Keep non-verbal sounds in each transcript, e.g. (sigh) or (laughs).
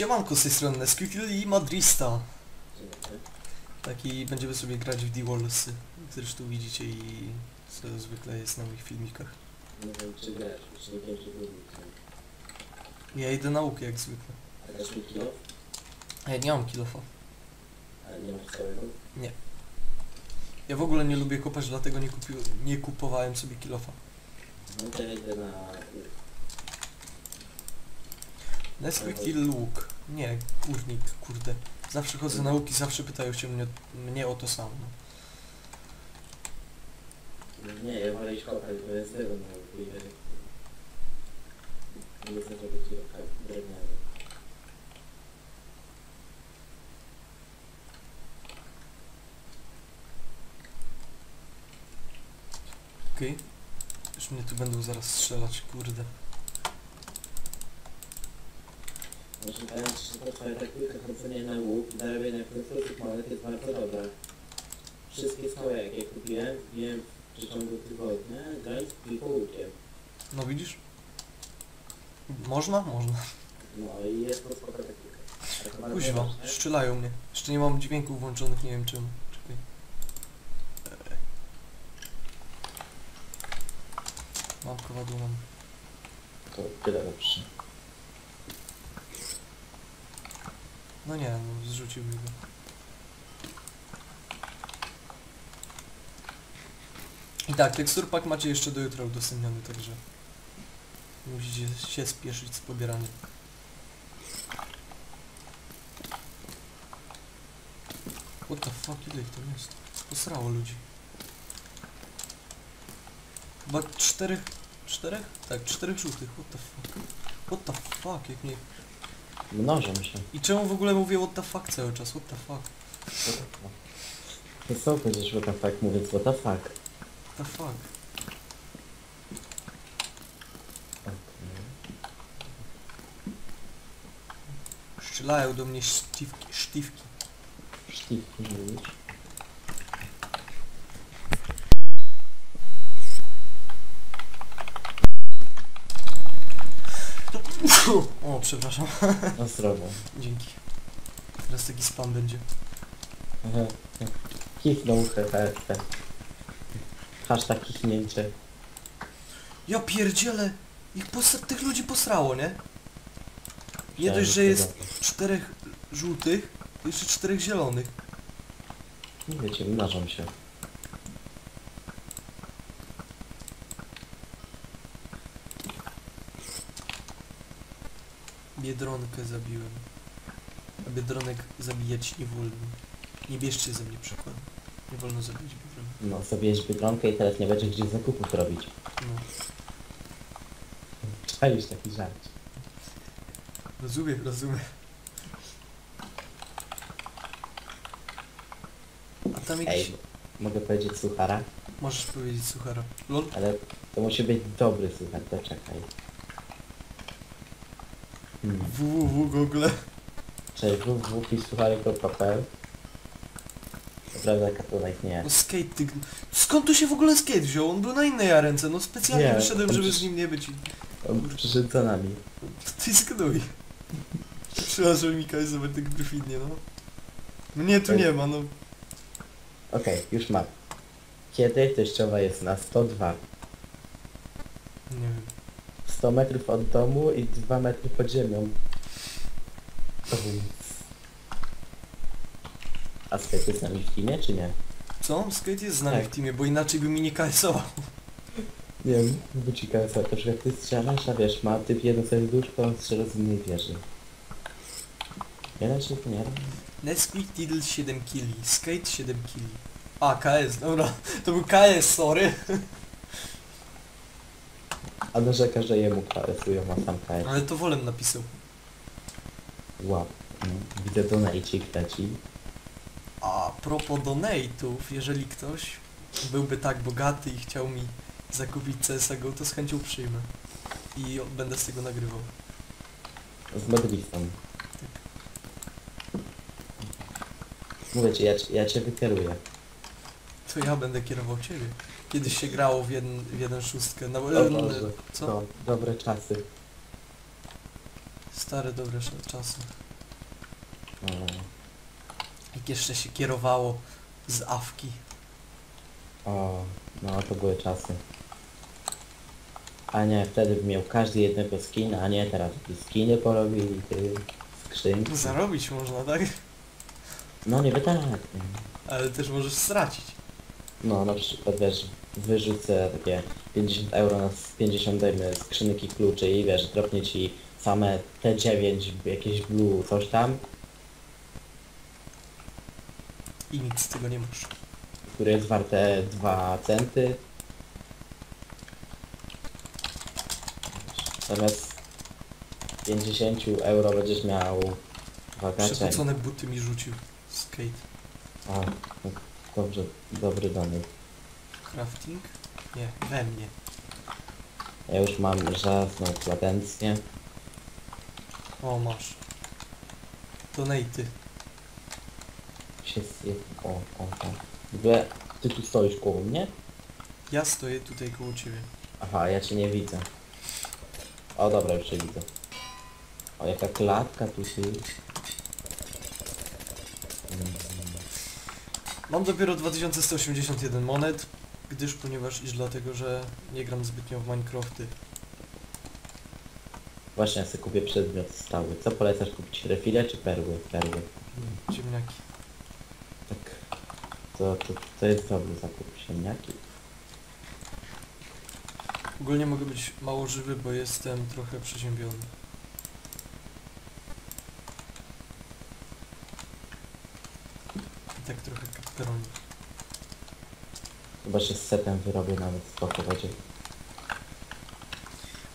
Siemanko z tej strony Nesquikil i Madrista. Dobry. Taki będziemy sobie grać w D-Wallsy. Zresztą widzicie i co zwykle jest na moich filmikach. Nie wiem czy grasz, już nie wiem czy był Ja idę na łuk jak zwykle. A dasz mi kilo? A ja nie mam kilofa. Ale nie masz całego? Ja w ogóle nie lubię kopać, dlatego nie, kupił, nie kupowałem sobie kilofa. No to ja idę na... Nesquikil łuk. Nie, kurnik, kurde. Zawsze chodzę na łuk i zawsze pytają się mnie, mnie o to samo. Nie, ja wolę iść kopać, bo jest tego na łuku i Nie chcę, żeby kilo drewniany. Okej. Już mnie tu będą zaraz strzelać, kurde. Znaczy powiem ci, że to twoja taktyka chodzenia na łuk i zarabiania profitów monet jest bardzo dobra. Wszystkie skały jakie kupiłem, wbiłem w przeciągu tygodnia, grając tylko łukiem. No widzisz? Można? Można. No i jest to spoko taktyka. Bardzo Kuźwa, strzelają mnie. Jeszcze nie mam dźwięków włączonych, nie wiem czemu. Czekaj. Eee. Mam kowadło, mam. To tyle dobrze. No nie, no zrzuciłby go. I tak, teksturpak macie jeszcze do jutra udostępniony, także musicie się spieszyć z pobieraniem. What the fuck, ile ich tam jest? Posrało ludzi. Chyba czterech... Czterech? Tak, czterech żółtych, what the fuck. What the fuck, jak mnie... Mnożą się. I czemu w ogóle mówię what the fuck cały czas, what the fuck? To co będziesz what the fuck mówiąc what the fuck? What the fuck? Strzelają do mnie sztywki, sztywki. Sztywki mówisz? O, przepraszam. No zdrowo. Dzięki. Teraz taki spam będzie. Aha. Kichnął hehe. Hashtag kichnięcie. Ja pierdzielę! Ich posra- tych ludzi posrało, nie? Nie dość, że jest czterech żółtych, jeszcze czterech zielonych. Nie wiecie, mnożą się. Biedronkę zabiłem. A biedronek zabijać nie wolno. Nie bierzcie ze mnie przykładu. Nie wolno zabijać biedronek. No, zabijesz Biedronkę i teraz nie będziesz gdzie zakupów robić. No. Czaisz taki żart. Rozumiem, rozumiem. A tam jakiś... Ej, mogę powiedzieć suchara? Możesz powiedzieć suchara. Lol? Ale to musi być dobry suchar, to czekaj. Www Google. Cześć, www.suchary.pl To prawda, katunek nie. No skate ty... Skąd tu się w ogóle skate wziął? On był na innej arence. No specjalnie Nie, wyszedłem, on żeby z nim nie być. On przyszedł za nami. Ty zgnój. Przepraszam Mika, zobacz tak perfidnie, no. Mnie tu nie ma, no. Okej, już mam. Kiedy teściowa jest na 102? Nie wiem. 100 metrów od domu i 2 metry pod ziemią. A sklepy jest z nami w teamie, czy nie? Co? Skate jest z nami Tak. w teamie, bo inaczej by mi nie KS-ował. Nie wiem, wycika sobie to, że ty strzelasz, a wiesz, ma typ jedno serduszko, on strzela z innej wieży. Się to nie. Nesquik Diddle 7 killi, Skate 7 killi. A, KS, dobra. To był KS, sorry. A narzeka, że jemu KS-ują, a sam KS. Ale to Wolem napisał. Mm, Widzę donajcik leci. A propos donate'ów, jeżeli ktoś byłby tak bogaty i chciał mi zakupić CSGO, to z chęcią przyjmę. I będę z tego nagrywał. Z modlistą. Mówię ci, ja, ja cię wykieruję. To ja będę kierował ciebie. Kiedyś się grało w jeden, w jeden szóstkę. Na, O e, Boże, co? To dobre czasy. Stare dobre sz- czasy. No, Jak jeszcze się kierowało z awki. o, no to były czasy. A nie, wtedy miał każdy jednego skina, a nie teraz jakieś skiny porobili, ty, skrzynki. Zarobić można, tak? No nie tak. nie. Ale też możesz stracić. No na przykład wiesz, wyrzucę takie 50 euro na s- 50 dajmy skrzynki kluczy i wiesz, dropnie ci same T9, jakieś blue, coś tam, I nic z tego nie masz. które jest warte 2 centy. Zamiast 50 euro będziesz miał wagacze. Przepocone buty mi rzucił. Skate. No, dobrze, dobry domek. Crafting? Nie, we mnie. Ja już mam żelazną latencję. O, masz. Donaty. Się zje... O, o, o. W ogóle ty tu stoisz koło mnie? Ja stoję tutaj koło ciebie. Aha, ja cię nie widzę. O dobra, już cię widzę. O, jaka klatka tu się... Mm, Mam dopiero 2181 monet, gdyż ponieważ iż dlatego, że nie gram zbytnio w Minecrafty. Właśnie, ja sobie kupię przedmiot stały. Co polecasz kupić? Refile czy perły? Perły. Ziemniaki. Tak. To, to, to jest dobry zakup. Ziemniaki. Ogólnie mogę być mało żywy, bo jestem trochę przeziębiony. I tak trochę kapperoni. Chyba, że z setem wyrobię nawet spoko będzie.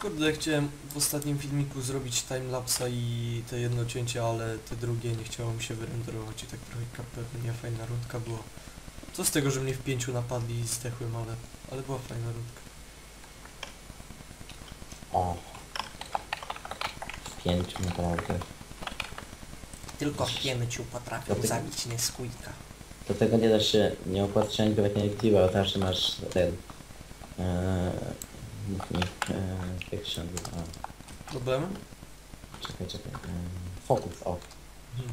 Kurde, ja chciałem w ostatnim filmiku zrobić timelapsa i te jedno cięcie, ale te drugie nie chciało mi się wyrenderować i tak trochę kappernie fajna rundka była. Co z tego, że mnie w pięciu napadli i zdechłem, ale, ale była fajna rundka. O. W pięciu naprawdę. Tylko w pięciu potrafią zabić nieskójka. Do tego nie da się nie opłacać ani nawet nie aktywa, bo zawsze masz ten... Eee, mów mi, eee, jak się nazywa? Problemy? Czekaj, czekaj. Eee, fokus, o. Hmm.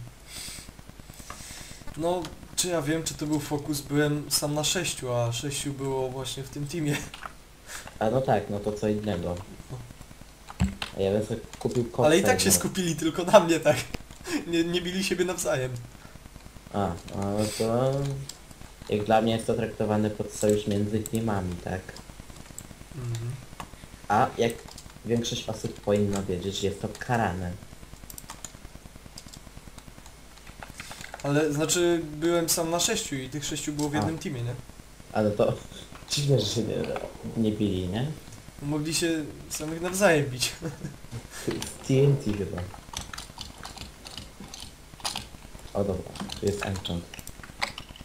No, czy ja wiem, czy to był fokus, byłem sam na sześciu, a sześciu było właśnie w tym teamie. A no tak, no to co innego. A ja bym sobie kupił koksa. Ale i tak się no. skupili tylko na mnie, tak. Nie, nie bili siebie nawzajem. A, no to... Jak dla mnie jest to traktowane pod sojusz między teamami, tak? Mhm. A jak większość osób powinno wiedzieć, jest to karane. Ale znaczy byłem sam na sześciu i tych sześciu było w A. jednym teamie, nie? Ale to (laughs) dziwne, że się nie, nie bili, nie? Mogli się samych nawzajem bić. (laughs) TNT chyba. O dobra, tu jest enchant.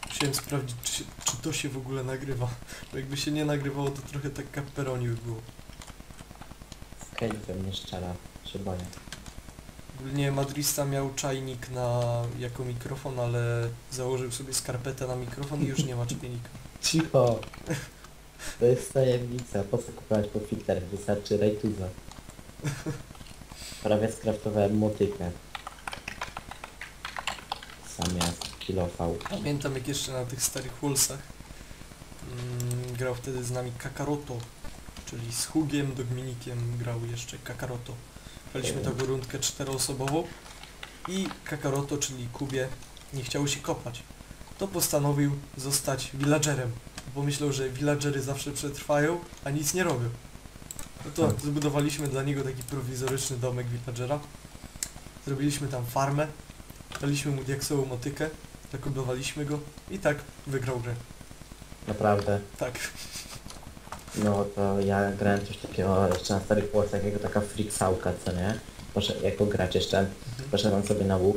Musiałem sprawdzić, czy, się, czy to się w ogóle nagrywa. Bo jakby się nie nagrywało, to trochę tak kapperoni by było. Skelly we mnie szczera, się boję. Ogólnie Madrista miał czajnik na, jako mikrofon, ale założył sobie skarpetę na mikrofon i już nie ma czajnika. (laughs) Cicho! To jest tajemnica, po co kupować po filtrach? Wystarczy rejtuza. (laughs) Prawie skraftowałem motykę. Zamiast kilofał. Pamiętam jak jeszcze na tych starych Wallsach mm, grał wtedy z nami Kakaroto, czyli z Hugiem, Dogminikiem grał jeszcze Kakaroto. Graliśmy taką rundkę czteroosobową i Kakaroto, czyli Kubie, nie chciało się kopać. To postanowił zostać villagerem, bo myślał, że villagery zawsze przetrwają, a nic nie robią. No to Hmm. zbudowaliśmy dla niego taki prowizoryczny domek villagera. Zrobiliśmy tam farmę, daliśmy mu diaksową motykę, zakoblowaliśmy go i tak wygrał grę. Naprawdę. Tak. No to ja grałem coś takiego jeszcze na starych płocach, jako taka freaksałka, co nie? Poszedł, jako gracz jeszcze, poszedłem sobie na łuk,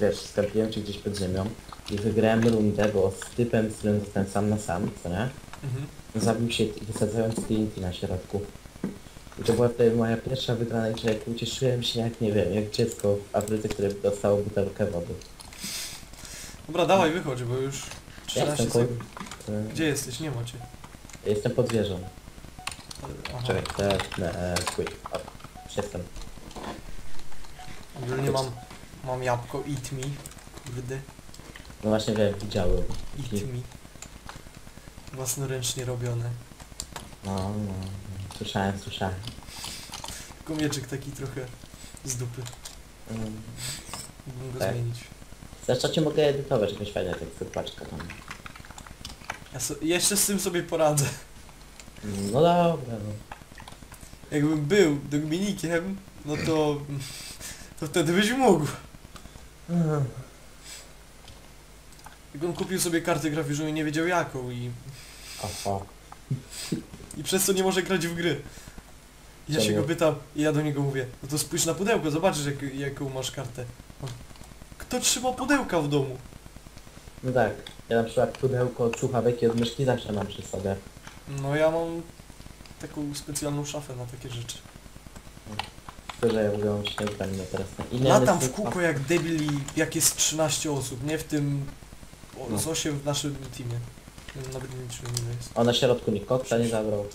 wiesz, skampiłem się gdzieś pod ziemią i wygrałem rundę, bo z typem, z którym zostałem sam na sam, co nie? Mhm. Zabił się wysadzając TNT na środku. I to była wtedy moja pierwsza wygrana i jak ucieszyłem się jak, nie wiem, jak dziecko w Afryce, które dostało butelkę wody. Dobra, dawaj wychodź, bo już Ja 13 jestem, sekund. Gdzie jesteś? Nie macie. jestem pod wieżą. Aha. Czekaj, te, ne, e. O, Jestem. Ogólnie mam Mam jabłko, eat me. Kurde, No właśnie wiem, widziałem. eat me. Własnoręcznie robione. No, no, no. Słyszałem, słyszałem. Tylko mieczyk taki trochę z dupy. Um, Mógłbym go Tak. zmienić. Zresztą ci mogę edytować jakąś fajną teksturpaczkę tam. Ja so, jeszcze z tym sobie poradzę. No dobra, no. Jakbym był Dominikiem, no to... To wtedy byś mógł. Jak on kupił sobie kartę graficzną i nie wiedział jaką i, Oho. i przez to nie może grać w gry. I ja się go pytam i ja do niego mówię, no to spójrz na pudełko, zobaczysz jak, jaką masz kartę. On, Kto trzyma pudełka w domu? No tak. Ja na przykład pudełko od słuchawek i od myszki zawsze mam przy sobie. No ja mam taką specjalną szafę na takie rzeczy. To, że ja mówię, on się nie upewnię teraz. Inne Latam w kółko jak debil i jak jest 13 osób, nie w tym... O, No. z 8 w naszym teamie. Nie wiem, Nawet nie ile jest. O, na środku nikt koksa nie zabrał.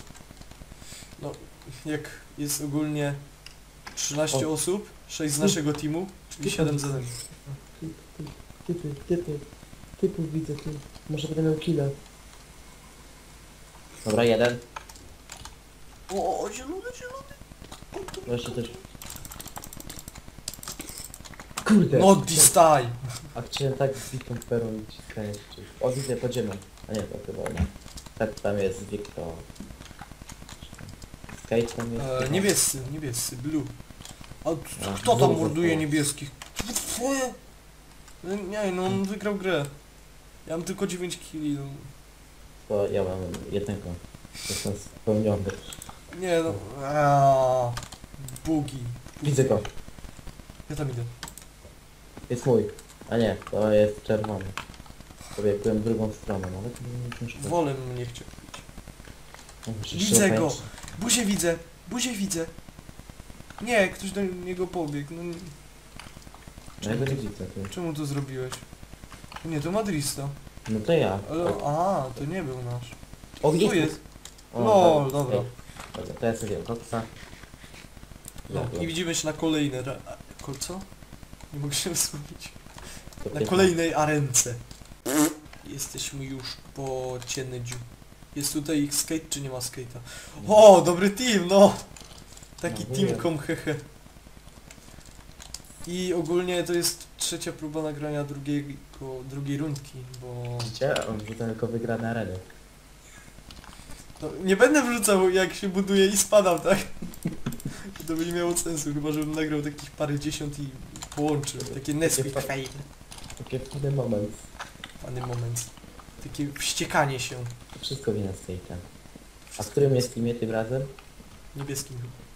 Jak jest ogólnie 13 O. osób, 6 z naszego teamu, czyli 7 za nami. Typy, typy, typy widzę tu. Może będę miał killa. Dobra, jeden. O, o, zielony, zielony. Wreszcie też. Kurde! Not this time. A chciałem tak z Witą perą i ciskać. O, widzę, podziemia. A nie, to chyba nie. Tak, tam jest Wiktor. Skate tam jest. E, niebiescy, niebiescy, blue. A kto tam morduje niebieskich? Twoje? No Nie, no on wygrał grę. Ja mam tylko 9 kili, no. To ja mam jednego. Jestem spełniony. Nie no. Bugi. Widzę go. Ja tam idę. Jest mój. A nie, to jest czerwony. Pobiegłem drugą stroną, ale to nie muszę. Wolę mnie chciał. muszę Widzę go! Buzię widzę! Buzię widzę! Nie, ktoś do niego pobiegł. No, nie- Ty. czemu to zrobiłeś? Nie, to Madristo. No to ja. Ale, a, to nie był nasz. O, Tu jest. O, No, tak. dobra. Ej, Dobra, to ja sobie wziąłem koksa. No, Dobra, i widzimy się na kolejne... ra- a- Ko, co? Nie mogę się to Na kolejnej arence. Jesteśmy już po Cienędziu. Jest tutaj skate czy nie ma skate'a? O, dobry team, no! Taki No, team wiem. hehe. I ogólnie to jest trzecia próba nagrania drugiego, drugiej rundki, bo... Widzicie? On wrzuca tylko wygrane areny. No, nie będę wrzucał jak się buduje i spadam, tak? (laughs) To by nie miało sensu, chyba żebym nagrał takich parę dziesiąt i połączył. Takie Nesquik fa- fail. Taki fajny moment. Fany moment. Takie wściekanie się. To wszystko wina skate'a. A w którym jest teamie tym razem? Niebieskim chyba.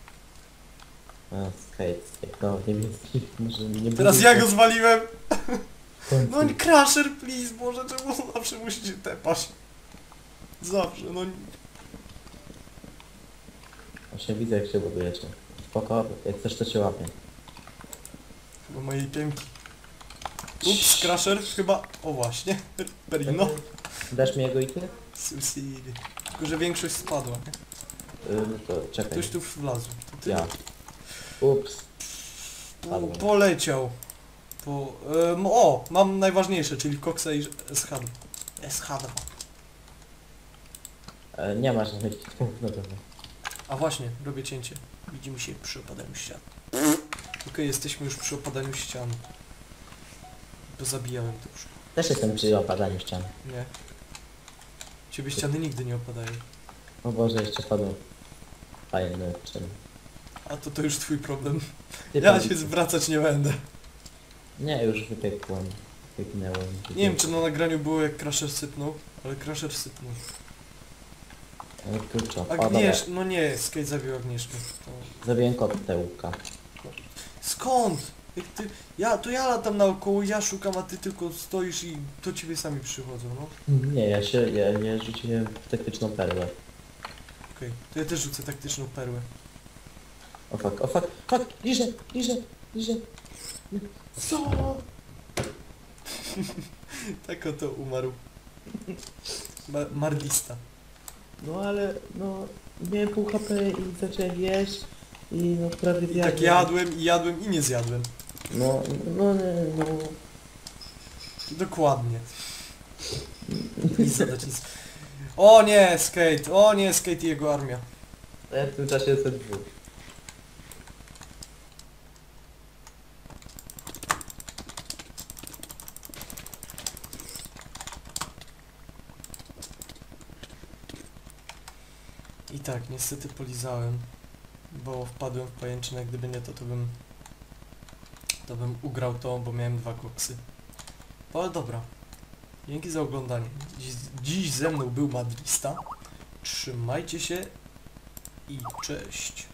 A, skate, skate. No, niebieski. Może nie Teraz ja go zwaliłem! w końcu. No nie Crusher, please, Boże, czemu zawsze musicie tepać? Zawsze, no... Właśnie widzę jak się budujecie. Spoko, jak chcesz to cię łapię. Chyba mojej pięki. Ups, Crusher, chyba... O właśnie, Perino. Dasz mi jego i ty? Suicide. Tylko, że większość spadła, nie? No to czekaj. Ktoś tu wlazł. To ty? Ja. Ups. Po, Spadłem. poleciał. Po... em, o! Mam najważniejsze, czyli Coxa i SH. SH2. E, nie ma żadnych no dobra. A właśnie, robię cięcie. Widzimy się przy opadaniu ścian. Okej, jesteśmy już przy opadaniu ścian. Bo zabijałem to już. Też jestem przy opadaniu ścian. Nie. Ciebie ściany nigdy nie opadają. O Boże, jeszcze padło. Fajny czym. A to to już twój problem. Ty Ja pan- się zwracać nie będę. Nie, już wypiekłem. Wygnęłem. Nie wiem czy na nagraniu było jak Crusher sypnął, ale Crusher sypnął. Ale kurczę. O, Agniesz... No nie, Skate zabił Agnieszkę. To... Zabiłem kotełka. Skąd? Jak ty... Ja, to ja latam naokoło, ja szukam, a ty tylko stoisz i do ciebie sami przychodzą, no. Nie, ja się, ja, ja rzuciłem taktyczną perłę. Okej, to ja też rzucę taktyczną perłę. O fuck, o fuck, fuck, liżę, liżę, liżę. Co? (laughs) Tak oto umarł. Ma mardista. No ale, no, miałem pół HP i zacząłem jeść i no prawie I zjadłem. tak jadłem i jadłem i nie zjadłem. No, no, no, Dokładnie. Nic zadać nic. O nie, Skate! O nie, Skate i jego armia. no ja w tym czasie jestem dwóch. I tak, niestety polizałem, bo wpadłem w pajęczynę, gdyby nie to, to bym to bym ugrał to, bo miałem dwa koksy. Ale dobra. Dzięki za oglądanie. Dziś, dziś ze mną był Madrista. Trzymajcie się i cześć.